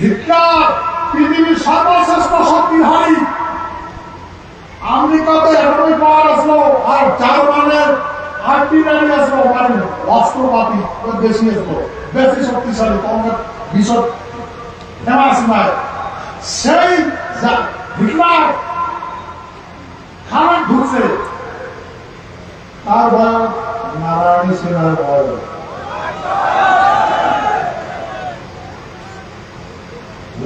Hitler পৃথিবীর সর্বশ্রেষ্ঠ শক্তিধারী। আমেরিকাতে অ্যাটমিক পাওয়ার আসলো আর জার্মানের আর্টিলারি আসলো মানে অস্ত্রপাতি বেশি আসলো, বেশি শক্তিশালী তোমাদের ভীষণ ফেমাস নয়। সেই হিটলার খারাপ ঢুকছে তার বয়স নারায়ণী সেনার বয়স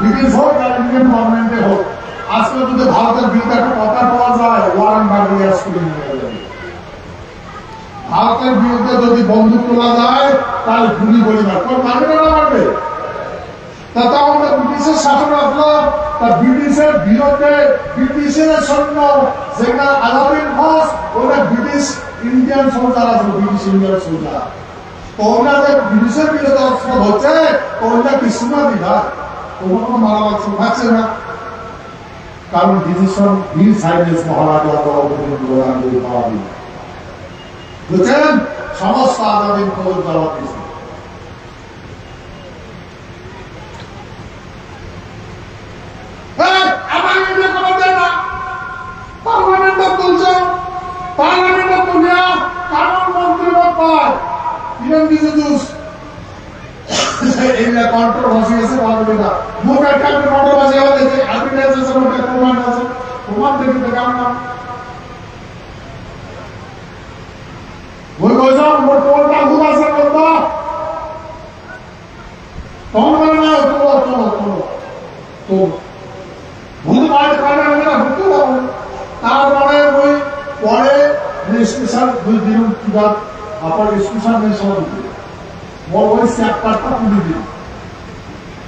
ব্রিটিশ হোক আর ইন্ডিয়ান গভর্নমেন্টে হোক যদি ভারতের বিরুদ্ধে একটা কথা পাওয়া যায় স্কুলে ভারতের বিরুদ্ধে যদি বন্দুক তোলা যায়, তাহলে গুলি বলি না। ব্রিটিশের শাসন ব্রিটিশের সৈন্য ব্রিটিশ, ইন্ডিয়ান আছে, ব্রিটিশ ইন্ডিয়ান তো ওরা বিরুদ্ধে হচ্ছে তো ওটা কি শোনা দিবা তোমার কোনো মারামার শোনাচ্ছে না? কারণ ডিসিশন হিল সাইডেস মহারাজা বুঝছেন? সমস্ত দিয়েছে হ্যাঁ, আমার এগুলো কোনো দেয় না। পার্লামেন্টে তুলছে, পার্লামেন্টে তুলিয়া কানুন মন্ত্রী পদ পায়। কিরণ রিজিজুস। এইগুলা controversy আছে, বলবে না। একটা controversy হবে, যে evidence আছে, প্রমাণ আছে। তো কেমন না? ওই মোর কারণে তারপরে ওই পরে স্পেশাল দুই দিন বাদ আবার স্পেশাল মেনশন দিতে ওর ওই চ্যাপ্টারটা তুলে দিন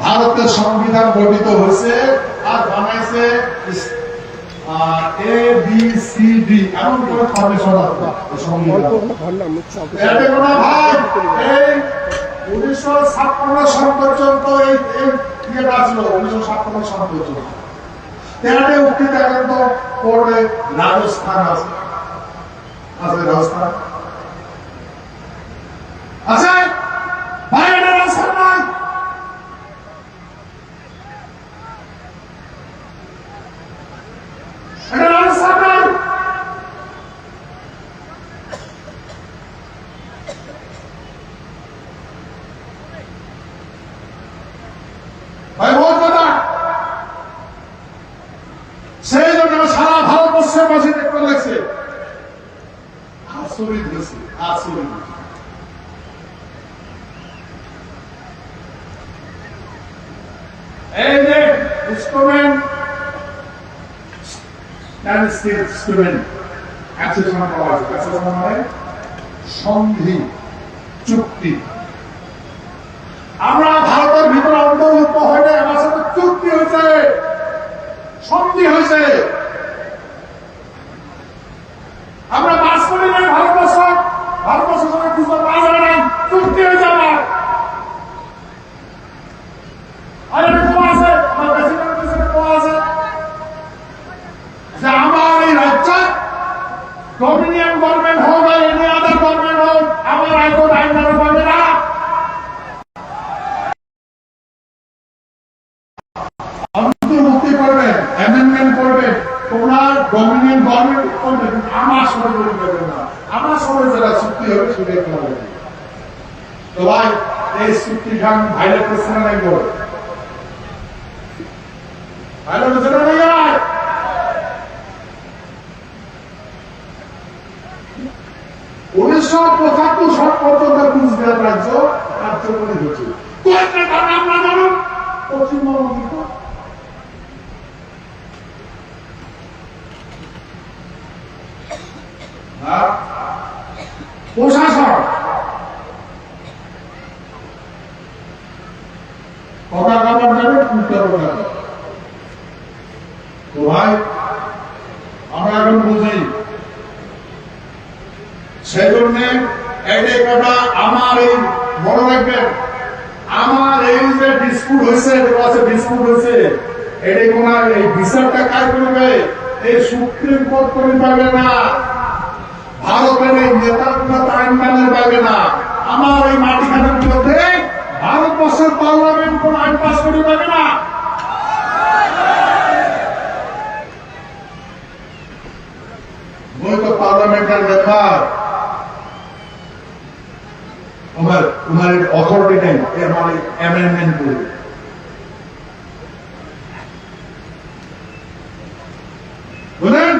ভারতের সংবিধান গঠিত হয়েছে আর বানাইছে উনিশশো রাজস্থান আছে রাজস্থান আছে ভাই এটা রাজস্থান নয় এটা রাজস্থান নয় ভাই বহুত কথা সেই জন্য সারা মাঝে দেখতে লাগছে। আচরিত গেছে আচরিত এই যে মানে সন্ধি, চুক্তি। আমরা ভারতের ভিতরে অন্তর্ভুক্ত হয় না আমার সাথে চুক্তি হয়েছে। সন্ধি হয়েছে আমরা বাস করি নাই ভারতবর্ষ ভারতবর্ষের সঙ্গে কিছু পাওয়া যাবে না চুক্তি হয়েছে আমার আর এটা কোয়া আছে আমার প্রেসিডেন্ট প্রেসিডেন্ট কোয়া আছে যে আমার এই রাজ্য ডমিনিয়ন গভর্নমেন্ট হোক বা এনি আদার গভর্নমেন্ট হোক আমার আইকোর্ট আইন লাগু করবে না অন্তর্ভুক্তি করবে অ্যামেন্ডমেন্ট করবে তোমার ডমিনিয়ন গভর্নমেন্ট করবে কিন্তু আমার সঙ্গে করবে না আমার সঙ্গে যারা চুক্তি হবে সেটাই করবে তো ভাই, এই চুক্তি খান ভাইলেট করছে না নাই বল? উনিশশো পঁচাত্তর সাল পর্যন্ত রাজ্য কার্যকরী হয়েছিল। পশ্চিমবঙ্গ কিন্তু আর প্রশাসন। ভাই, আমরা এখন বুঝি। কথা, আমার এই মনে রাখবেন, আমার এই যে ডিসপুট হয়েছে, এটা আছে ডিসপুট হয়েছে, এটাই কোন এই বিচারটা কাজ করবে? এই সুপ্রিম কোর্ট করে পাবে না। ভারতের এই নেতাগুলো আইন মানের পাবে না। আমার এই মাটিখানের বিরুদ্ধে ভারতবর্ষের পার্লামেন্ট কোন আইন পাস করে পাবে না। তো পার্লামেন্টের অথরিটি নেই, এর মানে অ্যামেন্ডমেন্ট বুঝলেন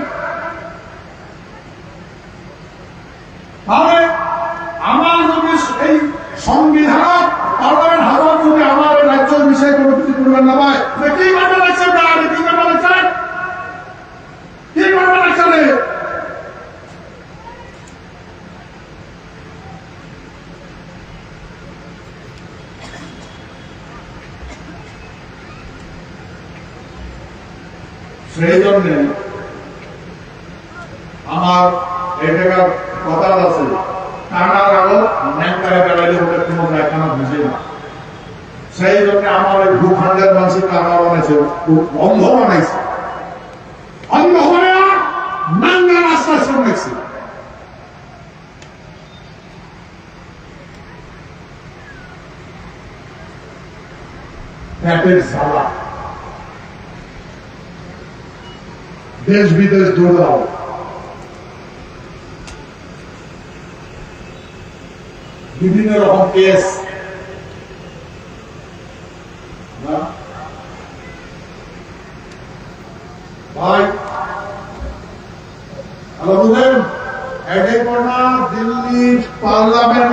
তাহলে আমার যদি এই সংবিধান পার্লামেন্ট হাজার যদি আমার এই রাজ্যের বিষয়ে কোনো কিছু করবেন না ভাই তো কি করবে লাগছে না কি করবে লাগছে কি করবে লাগছে রে? সেই জন্যে আমার এটাকার কথা আছে। টানার আলো ন্যাংকারে বেড়াইলে ওটা কোনো দেখানো বুঝে না। সেই জন্য আমার এই ভূখণ্ডের মানুষের টাকা বানাইছে অন্ধ বানাইছে। অন্ধ হয়ে নাঙ্গা রাস্তা শুনেছি। পেটের জ্বালা। দেশ বিদেশ দৌড়াও বিভিন্ন রকম কেস? ভাই হ্যালো বুঝলেন এডেকোনা দিল্লি পার্লামেন্ট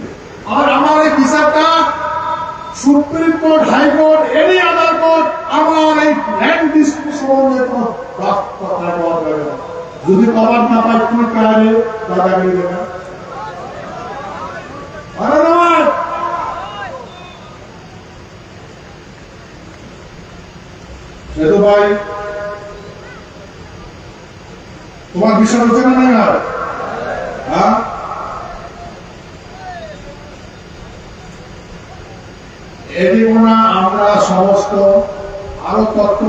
আর আমার এই বিচারটা supreme court high court any other court, আমার এই ল্যান্ড যাবে না। যদি পাওয়ার না পাই তুমি কারে দেবে ভাই, তোমার বিষয় হচ্ছে না হ্যাঁ? এটি আমরা সমস্ত আরও তথ্য